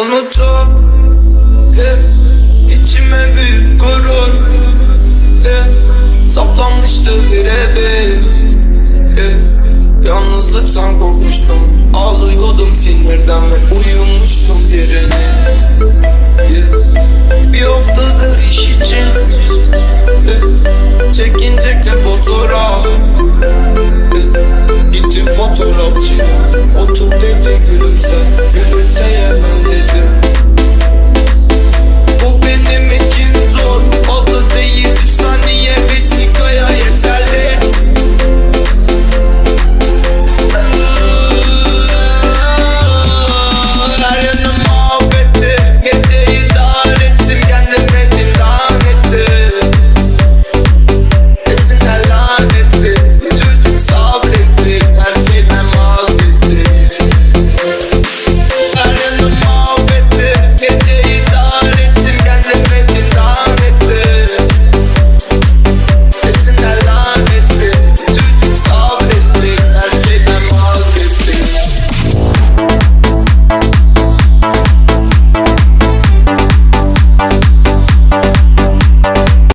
Unutup içime büyük gurur. Hep saplanmıştı birebir hep yalnızlıktan korkmuştum ağlıyordum sinirden ve uyumuştum yerine